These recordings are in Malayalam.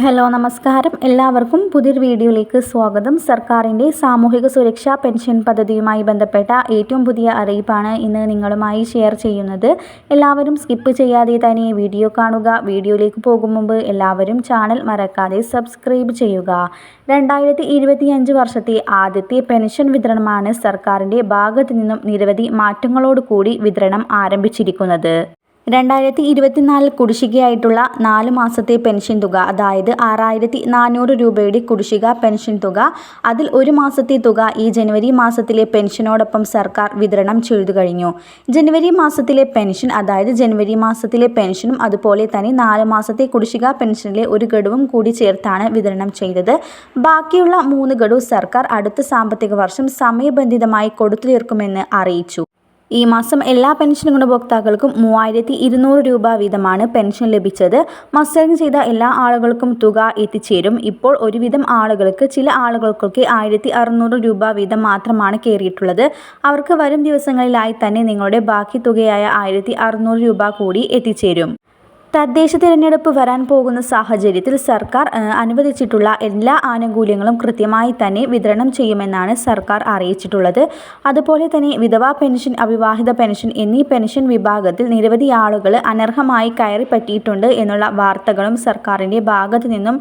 ഹലോ നമസ്കാരം. എല്ലാവർക്കും പുതിയൊരു വീഡിയോയിലേക്ക് സ്വാഗതം. സർക്കാരിന്റെ സാമൂഹിക സുരക്ഷാ പെൻഷൻ പദ്ധതിയുമായി ബന്ധപ്പെട്ട ഏറ്റവും പുതിയ അറിയിപ്പാണ് ഇന്ന് നിങ്ങളുമായി ഷെയർ ചെയ്യുന്നത്. എല്ലാവരും സ്കിപ്പ് ചെയ്യാതെ തന്നെ വീഡിയോ കാണുക. വീഡിയോയിലേക്ക് പോകും മുമ്പ് എല്ലാവരും ചാനൽ മറക്കാതെ സബ്സ്ക്രൈബ് ചെയ്യുക. രണ്ടായിരത്തി അഞ്ച് വർഷത്തെ ആദ്യത്തെ പെൻഷൻ വിതരണമാണ് സർക്കാരിന്റെ ഭാഗത്തു നിന്നും നിരവധി മാറ്റങ്ങളോടുകൂടി വിതരണം ആരംഭിച്ചിരിക്കുന്നത്. രണ്ടായിരത്തി ഇരുപത്തിനാലിൽ കുടിശ്ശികയായിട്ടുള്ള നാല് മാസത്തെ പെൻഷൻ തുക അതായത് ആറായിരത്തി നാനൂറ് രൂപയുടെ കുടിശ്ശിക പെൻഷൻ തുക അതിൽ ഒരു മാസത്തെ തുക ഈ ജനുവരി മാസത്തിലെ പെൻഷനോടൊപ്പം സർക്കാർ വിതരണം ചെയ്തു കഴിഞ്ഞു. ജനുവരി മാസത്തിലെ പെൻഷൻ അതായത് ജനുവരി മാസത്തിലെ പെൻഷനും അതുപോലെ തന്നെ നാല് മാസത്തെ കുടിശ്ശിക പെൻഷനിലെ ഒരു ഗഡുവും കൂടി ചേർത്താണ് വിതരണം ചെയ്തത്. ബാക്കിയുള്ള മൂന്ന് ഗഡു സർക്കാർ അടുത്ത സാമ്പത്തിക വർഷം സമയബന്ധിതമായി കൊടുത്തു തീർക്കുമെന്ന് അറിയിച്ചു. ഈ മാസം എല്ലാ പെൻഷൻ ഗുണഭോക്താക്കൾക്കും മൂവായിരത്തി ഇരുന്നൂറ് രൂപ വീതമാണ് പെൻഷൻ ലഭിച്ചത്. മസ്റ്ററിംഗ് ചെയ്ത എല്ലാ ആളുകൾക്കും തുക എത്തിച്ചേരും. ഇപ്പോൾ ഒരുവിധം ആളുകൾക്ക് ചില ആളുകൾക്കൊക്കെ ആയിരത്തി അറുന്നൂറ് രൂപ വീതം മാത്രമാണ് കയറിയിട്ടുള്ളത്. അവർക്ക് വരും ദിവസങ്ങളിലായി തന്നെ നിങ്ങളുടെ ബാക്കി തുകയായ ആയിരത്തി അറുന്നൂറ് രൂപ കൂടി എത്തിച്ചേരും. തദ്ദേശ തിരഞ്ഞെടുപ്പ് വരാൻ പോകുന്ന സാഹചര്യത്തിൽ സർക്കാർ അനുവദിച്ചിട്ടുള്ള എല്ലാ ആനുകൂല്യങ്ങളും കൃത്യമായി തന്നെ വിതരണം ചെയ്യുമെന്നാണ് സർക്കാർ അറിയിച്ചിട്ടുള്ളത്. അതുപോലെ തന്നെ വിധവാ പെൻഷൻ അവിവാഹിത പെൻഷൻ എന്നീ പെൻഷൻ വിഭാഗത്തിൽ നിരവധി ആളുകൾ അനർഹമായി കയറി പറ്റിയിട്ടുണ്ട് എന്നുള്ള വാർത്തകളും സർക്കാരിന്റെ ഭാഗത്തു നിന്നും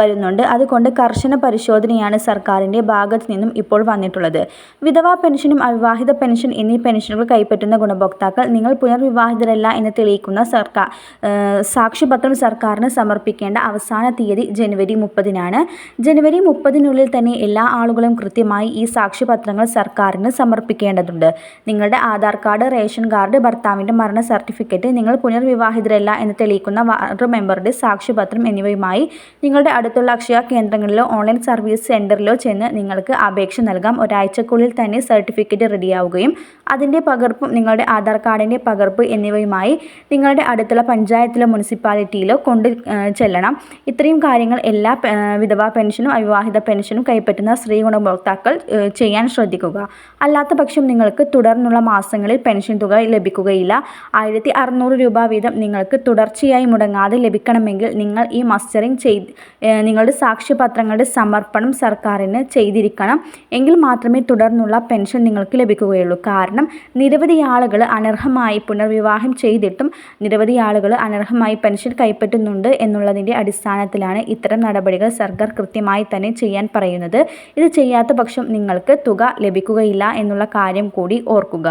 വരുന്നുണ്ട്. അതുകൊണ്ട് കർശന പരിശോധനയാണ് സർക്കാരിന്റെ ഭാഗത്തു നിന്നും ഇപ്പോൾ വന്നിട്ടുള്ളത്. വിധവാ പെൻഷനും അവിവാഹിത പെൻഷൻ എന്നീ പെൻഷനുകൾ കൈപ്പറ്റുന്ന ഗുണഭോക്താക്കൾ നിങ്ങൾ പുനർവിവാഹിതരല്ല എന്ന് തെളിയിക്കുന്ന സർക്കാർ സാക്ഷ്യപത്രം സർക്കാരിന് സമർപ്പിക്കേണ്ട അവസാന തീയതി ജനുവരി മുപ്പതിനാണ്. ജനുവരി മുപ്പതിനുള്ളിൽ തന്നെ എല്ലാ ആളുകളും കൃത്യമായി ഈ സാക്ഷ്യപത്രങ്ങൾ സർക്കാരിന് സമർപ്പിക്കേണ്ടതുണ്ട്. നിങ്ങളുടെ ആധാർ കാർഡ് റേഷൻ കാർഡ് ഭർത്താവിന്റെ മരണ സർട്ടിഫിക്കറ്റ് നിങ്ങൾ പുനർവിവാഹിതരല്ല എന്ന് തെളിയിക്കുന്ന വാർഡ് മെമ്പറുടെ സാക്ഷ്യപത്രം എന്നിവയുമായി നിങ്ങളുടെ അടുത്തുള്ള അക്ഷയ കേന്ദ്രങ്ങളിലോ ഓൺലൈൻ സർവീസ് സെന്ററിലോ ചെന്ന് നിങ്ങൾക്ക് അപേക്ഷ നൽകാം. ഒരാഴ്ചക്കുള്ളിൽ തന്നെ സർട്ടിഫിക്കറ്റ് റെഡിയാവുകയും അതിന്റെ പകർപ്പും നിങ്ങളുടെ ആധാർ കാർഡിന്റെ പകർപ്പ് എന്നിവയുമായി നിങ്ങളുടെ അടുത്തുള്ള പഞ്ചായത്ത് പഞ്ചായത്തിലോ മുനിസിപ്പാലിറ്റിയിലോ കൊണ്ട് ചെല്ലണം. ഇത്രയും കാര്യങ്ങൾ എല്ലാ വിധവാ പെൻഷനും അവിവാഹിത പെൻഷനും കൈപ്പറ്റുന്ന സ്ത്രീ ഗുണഭോക്താക്കൾ ചെയ്യാൻ ശ്രദ്ധിക്കുക. അല്ലാത്ത പക്ഷം നിങ്ങൾക്ക് തുടർന്നുള്ള മാസങ്ങളിൽ പെൻഷൻ തുക ലഭിക്കുകയില്ല. ആയിരത്തി അറുന്നൂറ് രൂപ വീതം നിങ്ങൾക്ക് തുടർച്ചയായി മുടങ്ങാതെ ലഭിക്കണമെങ്കിൽ നിങ്ങൾ ഈ മസ്റ്ററിംഗ് ചെയ്ത് നിങ്ങളുടെ സാക്ഷ്യപത്രങ്ങളുടെ സമർപ്പണം സർക്കാരിന് ചെയ്തിരിക്കണം. എങ്കിൽ മാത്രമേ തുടർന്നുള്ള പെൻഷൻ നിങ്ങൾക്ക് ലഭിക്കുകയുള്ളൂ. കാരണം നിരവധി ആളുകൾ അനർഹമായി പുനർവിവാഹം ചെയ്തിട്ടും നിരവധി ആളുകൾ അനർഹ അനർഹമായി പെൻഷൻ കൈപ്പറ്റുന്നുണ്ട് എന്നുള്ളതിന്റെ അടിസ്ഥാനത്തിലാണ് ഇത്തരം നടപടികൾ സർക്കാർ കൃത്യമായി തന്നെ ചെയ്യാൻ പറയുന്നത്. ഇത് ചെയ്യാത്ത പക്ഷം നിങ്ങൾക്ക് തുക ലഭിക്കുകയില്ല എന്നുള്ള കാര്യം കൂടി ഓർക്കുക.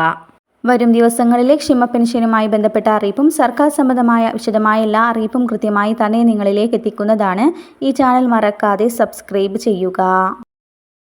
വരും ദിവസങ്ങളിലെ ക്ഷമ പെൻഷനുമായി ബന്ധപ്പെട്ട അറിയിപ്പും സർക്കാർ സംബന്ധമായ വിശദമായ എല്ലാ അറിയിപ്പും കൃത്യമായി തന്നെ നിങ്ങളിലേക്ക് എത്തിക്കുന്നതാണ്. ഈ ചാനൽ മറക്കാതെ സബ്സ്ക്രൈബ് ചെയ്യുക.